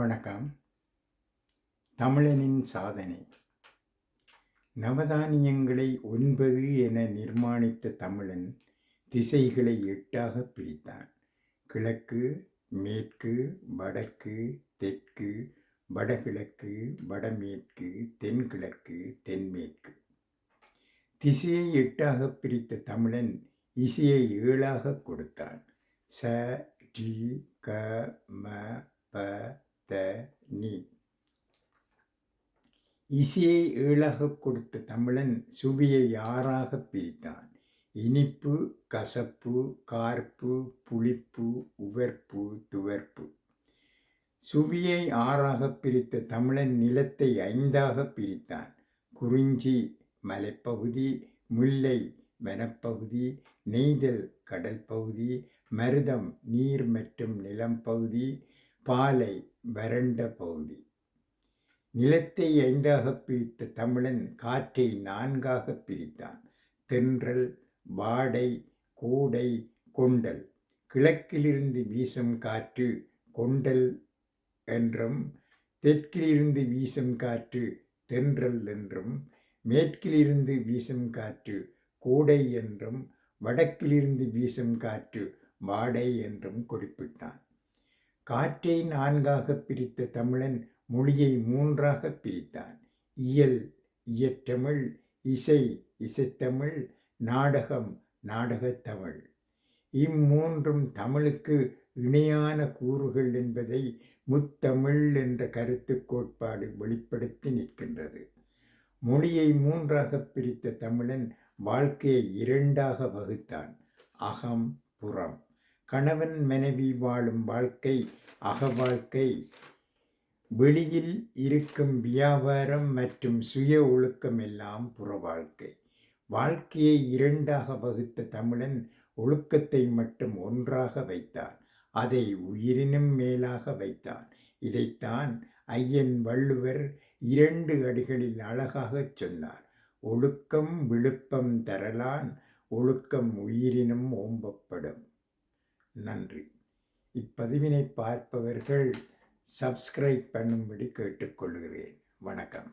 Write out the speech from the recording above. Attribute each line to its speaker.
Speaker 1: வணக்கம் தமிழனின் சாதனை நவதானியங்களை ஒன்பது என நிர்மாணித்த தமிழன் திசைகளை எட்டாக பிரித்தான் கிழக்கு மேற்கு வடக்கு தெற்கு வடகிழக்கு வடமேற்கு தென்கிழக்கு தென்மேற்கு திசையை எட்டாக பிரித்த தமிழன் இசையை ஏழாக கொடுத்தான் ச டி க ம இசையை ஏழாகக் கொடுத்த தமிழன் சுவையை ஆறாகப் பிரித்தான் இனிப்பு கசப்பு கார்ப்பு புளிப்பு உவர்ப்பு துவர்ப்பு சுவியை ஆறாகப் பிரித்த தமிழன் நிலத்தை ஐந்தாகப் பிரித்தான் குறிஞ்சி மலைப்பகுதி முல்லை வனப்பகுதி நெய்தல் கடல் பகுதி மருதம் நீர் மற்றும் நிலம் பகுதி பாலை வறண்ட பகுதி நிலத்தை ஐந்தாக பிரித்த தமிழன் காற்றை நான்காக பிரித்தான் தென்றல் வாடை கூடை கொண்டல் கிழக்கிலிருந்து வீசும் காற்று கொண்டல் என்றும் தெற்கிலிருந்து வீசும் காற்று தென்றல் என்றும் மேற்கிலிருந்து வீசும் காற்று கூடை என்றும் வடக்கிலிருந்து வீசும் காற்று வாடை என்றும் குறிப்பிட்டான் காற்றை நான்காக பிரித்த தமிழன் மொழியை மூன்றாக பிரித்தான் இயல் இயற்றமிழ் இசை இசைத்தமிழ் நாடகம் நாடகத்தமிழ் இம்மூன்றும் தமிழுக்கு இணையான கூறுகள் என்பதை முத்தமிழ் என்ற கருத்து கோட்பாடு வெளிப்படுத்தி நிற்கின்றது மொழியை மூன்றாக பிரித்த தமிழன் வாழ்க்கையை இரண்டாக வகுத்தான் அகம் புறம் கணவன் மனைவி வாழும் வாழ்க்கை அக வாழ்க்கை வெளியில் இருக்கும் வியாபாரம் மற்றும் சுய ஒழுக்கம் எல்லாம் புற வாழ்க்கை வாழ்க்கையை இரண்டாக வகுத்த தமிழன் ஒழுக்கத்தை மட்டும் ஒன்றாக வைத்தான் அதை உயிரினும் மேலாக வைத்தான் இதைத்தான் ஐயன் வள்ளுவர் இரண்டு அடிகளில் அழகாகச் சொன்னார் ஒழுக்கம் விழுப்பம் தரலான் ஒழுக்கம் உயிரினும் ஓம்பப்படும் நன்றி இப்பதிவினை பார்ப்பவர்கள் சப்ஸ்கிரைப் பண்ணும்படி கேட்டுக்கொள்கிறேன் வணக்கம்